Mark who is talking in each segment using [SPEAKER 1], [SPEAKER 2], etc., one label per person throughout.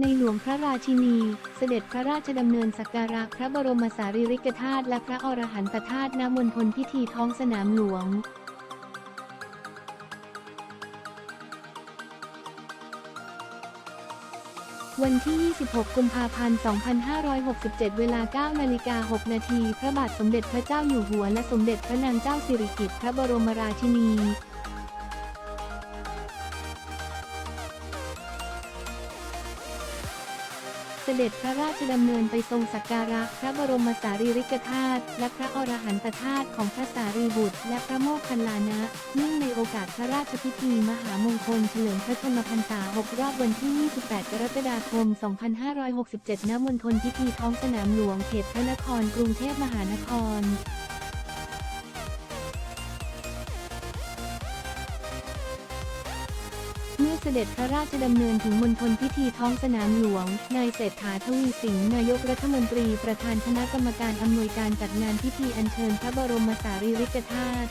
[SPEAKER 1] ในหลวงพระราชินี เสด็จพระราชดำเนินสักการะพระบรมสารีริกธาตุและพระอรหันตธาตุณมณฑลพิธีท้องสนามหลวงวันที่ 26 กุมภาพันธ์ 2567 เวลา 9 นาฬิกา 6 นาที พระบาทสมเด็จพระเจ้าอยู่หัว และสมเด็จพระนางเจ้าสิริกิติ์ พระบรมราชินี สด็จพระราชดำเนินไปทรงสักการะพระบรมสารีริกธาตุและพระอรหันตธาตุของพระสารีบุตร และพระโมคคัลลานะ เนื่องในโอกาสพระราชพิธีมหามงคลเฉลิมพระชนมพรรษา 6 รอบวันที่ 28 กรกฎาคม 2567 ณ มณฑลพิธีท้องสนามหลวงเขตพระนครกรุงเทพมหานคร เมื่อเสด็จพระราชดำเนินถึงมณฑลพิธีท้องสนามหลวง นายเศรษฐาทวีสิงห์นายกรัฐมนตรีประธานคณะกรรมการอำนวยการจัดงานพิธีอัญเชิญพระบรมสารีริกธาตุ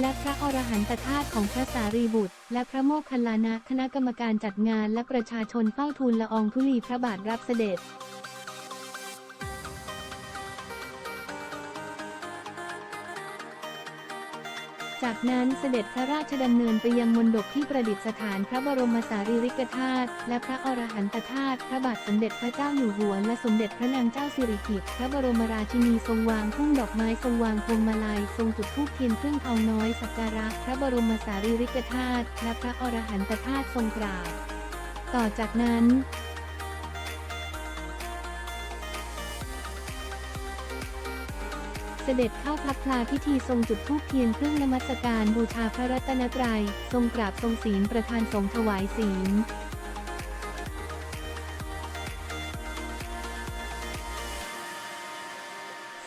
[SPEAKER 1] และพระอรหันตธาตุของพระสารีบุตร และพระโมคคัลลานะคณะกรรมการจัดงานและประชาชนเฝ้าทูลละอองธุลีพระบาทรับเสด็จ จากนั้นเสด็จพระราชดำเนินไปยังมณฑปที่ประดิษฐานพระบรมสารีริกธาตุและพระอรหันตธาตุพระบาทสมเด็จพระเจ้าอยู่หัวและสมเด็จพระนางเจ้าสิริกิติ์พระบรมราชินีทรงวางทุ่งดอกไม้ทรงวางพวงมาลัยทรงจุดธูปเทียนเครื่องทองน้อยสักการะพระบรมสารีริกธาตุและพระอรหันตธาตุทรงกราบต่อจากนั้น สด็จเข้าพักพลาพิธีทรงจุดธูปเทียนเครื่องนมัสการบูชาพระรัตนตรัย ทรงกราบทรงศีลประธานสงฆ์ถวายศีล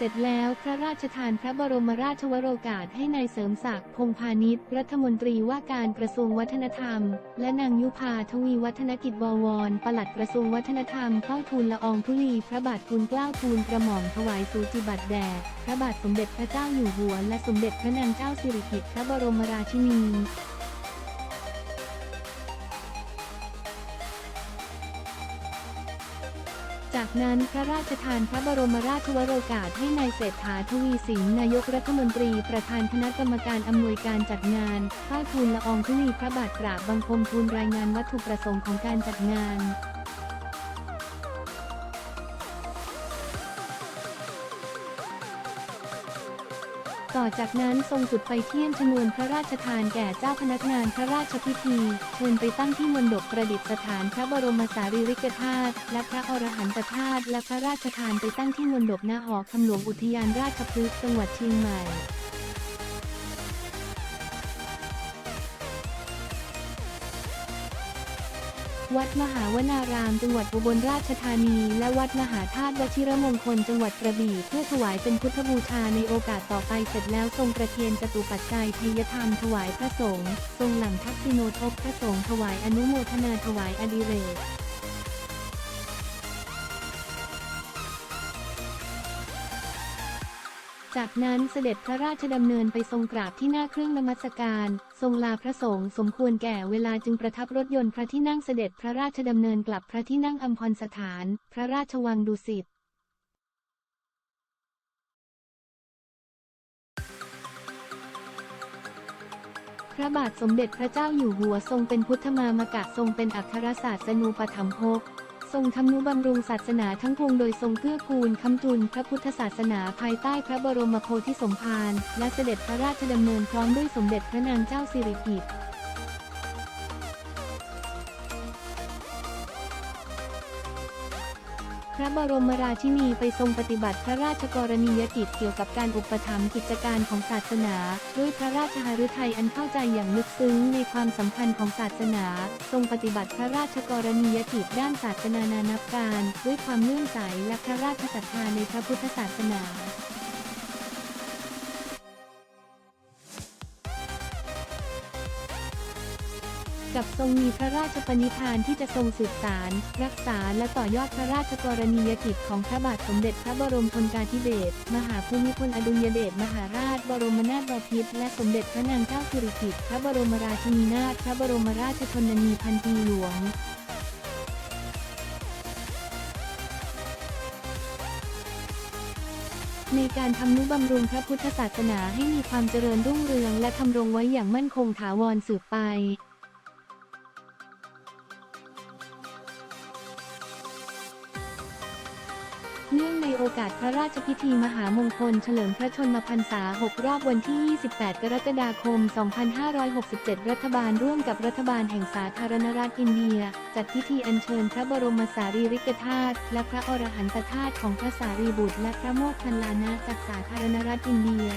[SPEAKER 1] ร็จแล้วพระราชทานพระบรมราชวโรกาสให้นายเสริมศักดิ์พงพาณิชย์รัฐมนตรีว่าการกระทรวงวัฒนธรรม และนางยุพาทวีวัฒนกิจบวรปลัดกระทรวงวัฒนธรรมเข้าทูลละอองธุลีพระบาททูลเกล้าทูลกระหม่อมถวายสูจิบัตรแด่พระบาทสมเด็จพระเจ้าอยู่หัว และสมเด็จพระนางเจ้าสิริกิติ์พระบรมราชินี จากนั้นพระราชทานพระบรมราชวโรกาสให้นายเศรษฐาทวีสินนายกรัฐมนตรีประธานคณะกรรมการอำนวยการจัดงานเข้าทูลละอองธุลีพระบาทกราบบังคมทูลรายงานวัตถุประสงค์ของการจัดงาน ต่อจากนั้นทรงจุดไฟเทียนชนวนพระราชทานแก่เจ้าพนักงานพระราชพิธี เชิญไปตั้งที่มณฑปประดิษฐานพระบรมสารีริกธาตุและพระอรหันตธาตุและพระราชทานไปตั้งที่มณฑปนาหอคำหลวงอุทยานราชพฤกษ์จังหวัดเชียงใหม่ วัดมหาวนาราม จังหวัดอุบลราชธานี และวัดมหาธาตุวชิรมงคล จังหวัดกระบี่เพื่อถวายเป็นพุทธบูชาในโอกาสต่อไปเสร็จแล้วทรงประเคนจตุปัจจัยทยธรรมถวายพระสงฆ์ทรงหลังทักษิโนทบพระสงฆ์ถวายอนุโมทนาถวายอดิเรก จากนั้นเสด็จพระราชดำเนินไปทรงกราบที่หน้าเครื่องนมัสการ ทรงลาพระสงฆ์สมควรแก่เวลาจึงประทับรถยนต์พระที่นั่งเสด็จพระราชดำเนินกลับพระที่นั่งอัมพรสถาน พระราชวังดุสิตพระบาทสมเด็จพระเจ้าอยู่หัวทรงเป็นพุทธมามกะทรงเป็นอัครศาสนูปถัมภก ทรงทำนุบำรุงศาสนาทั้งปวงโดยทรงเกื้อกูลคำจุนพระพุทธศาสนาภายใต้พระบรมโพธิสมภารและเสด็จพระราชดำเนินพร้อมด้วยสมเด็จพระนางเจ้าสิริกิติ์ บรมราชินีไปทรงปฏิบัติพระราชกรณียกิจเกี่ยวกับการอุปถัมภ์กิจการของศาสนา ด้วยพระราชหฤทัยอันเข้าใจอย่างลึกซึ้งในความสำคัญของศาสนา ทรงปฏิบัติพระราชกรณียกิจด้านศาสนานานับการ ด้วยความเลื่อมใสและพระราชศรัทธาในพระพุทธศาสนา กับทรงมีพระราชปณิธานที่จะทรงสืบสาร รักษาและต่อยอดพระราชกรณียกิจของพระบาทสมเด็จพระบรมชนกาธิเบศรมหาภูมิพลอดุลยเดชมหาราช บรมนาถบพิตรและสมเด็จพระนางเจ้าสิริกิติ์พระบรมราชินีนาถพระบรมราชชนนีพันปีหลวงในการทำนุบำรุงพระพุทธศาสนาให้มีความเจริญรุ่งเรืองและทำรงไว้อย่างมั่นคงถาวรสืบไป องในโอกาสพระราชพิธีมหามงคลเฉลิมพระชนมพรรษา 6 รอบวันที่ 28 กรกฎาคม 2567 รัฐบาลร่วมกับรัฐบาลแห่งสาธารณรัฐอินเดีย จัดพิธีอัญเชิญพระบรมสารีริกธาตุและพระอรหันตธาตุของพระสารีบุตร และพระโมคคัลลานะจากสาธารณรัฐอินเดีย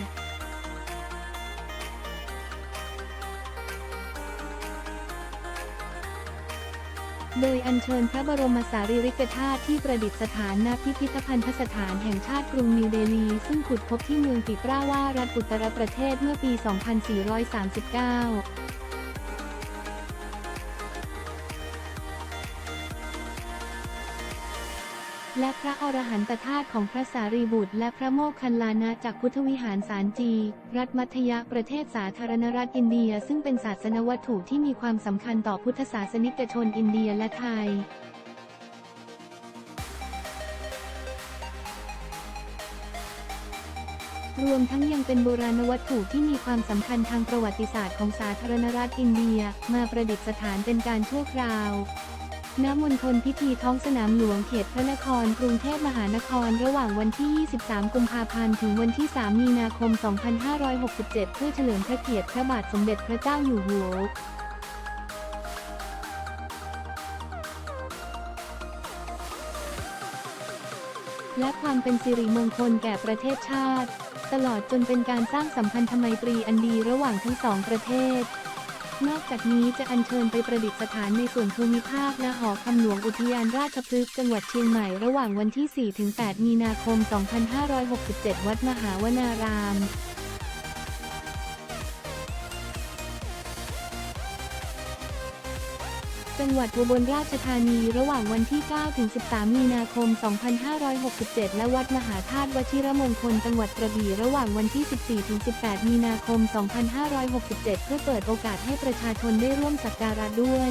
[SPEAKER 1] โดยอัญเชิญพระบรมสารีริกธาตุที่ประดิษฐานณพิพิธภัณฑสถานแห่งชาติกรุงนิวเดลี ซึ่งขุดพบที่เมืองปิปราว่ารัฐอุตรประเทศเมื่อปี 2439 และพระอรหันตธาตุของพระสารีบุตร และพระโมคคัลลานะจากพุทธวิหารสารจี รัฐมัธยประเทศสาธารณรัฐอินเดีย ซึ่งเป็นศาสนวัตถุที่มีความสำคัญต่อพุทธศาสนิกชนอินเดียและไทยรวมทั้งยังเป็นโบราณวัตถุที่มีความสำคัญทางประวัติศาสตร์ของสาธารณรัฐอินเดีย มาประดิษฐานเป็นการชั่วคราว ณมณฑลพิธีท้องสนามหลวงเขตพระนครกรุงเทพมหานครระหว่างวันที่ 23 กุมภาพันธ์ ถึงวันที่ 3 มีนาคม 2567 เพื่อเฉลิมพระเกียรติพระบาทสมเด็จพระเจ้าอยู่หัวและความเป็นสิริมงคลแก่ประเทศชาติ ตลอดจนเป็นการสร้างสัมพันธไมตรีอันดีระหว่างทั้งสองประเทศ นอกจากนี้จะอัญเชิญไปประดิษฐานในส่วนภูมิภาคและหอคำหลวงอุทยานราชพฤกษ์จังหวัดเชียงใหม่ระหว่างวันที่ 4-8 มีนาคม 2567 วัดมหาวนาราม จังหวัดอุบลราชธานีระหว่างวันที่9-13 มีนาคม 2567 และวัดมหาธาตุวชิรมงคลจังหวัดกระบี่ระหว่างวันที่ 14-18 มีนาคม 2567 เพื่อเปิดโอกาสให้ประชาชนได้ร่วมสักการะด้วย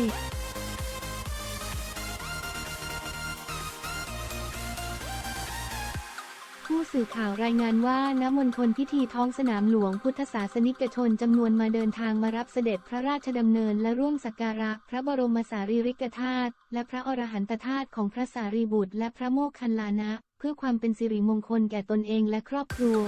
[SPEAKER 1] สื่อข่าวรายงานว่าณมณฑลพิธีท้องสนามหลวงพุทธศาสนิกชนจำนวนมาเดินทางมารับเสด็จพระราชดำเนินและร่วมสักการะพระบรมสารีริกธาตุและพระอรหันตธาตุของพระสารีบุตรและพระโมคคัลลานะ เพื่อความเป็นสิริมงคลแก่ตนเองและครอบครัว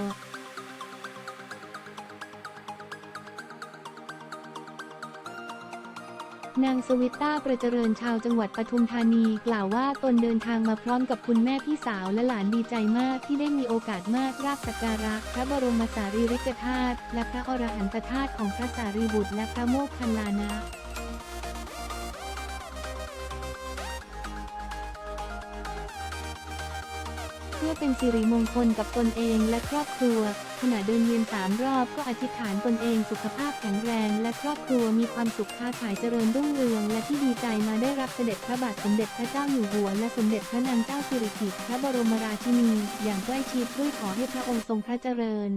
[SPEAKER 1] นางสวิตต้าประเจริญชาวจังหวัดปทุมธานี กล่าวว่าตนเดินทางมาพร้อมกับคุณแม่พี่สาวและหลานดีใจมากที่ได้มีโอกาสมากราบสักการะพระบรมสารีริกธาตุและพระอรหันตธาตุของพระสารีบุตรและพระโมคคัลลานะ เพื่อเป็นสิริมงคลกับตนเองและครอบครัว ขณะเดินเวียนสามรอบก็อธิษฐานตนเองสุขภาพแข็งแรงและครอบครัวมีความสุขค้าขายเจริญรุ่งเรือง และที่ดีใจมาได้รับเสด็จพระบาทสมเด็จพระเจ้าอยู่หัว และสมเด็จพระนางเจ้าสิริกิติ์พระบรมราชินี อย่างใกล้ชิดด้วยขอให้พระองค์ทรงพระเจริญ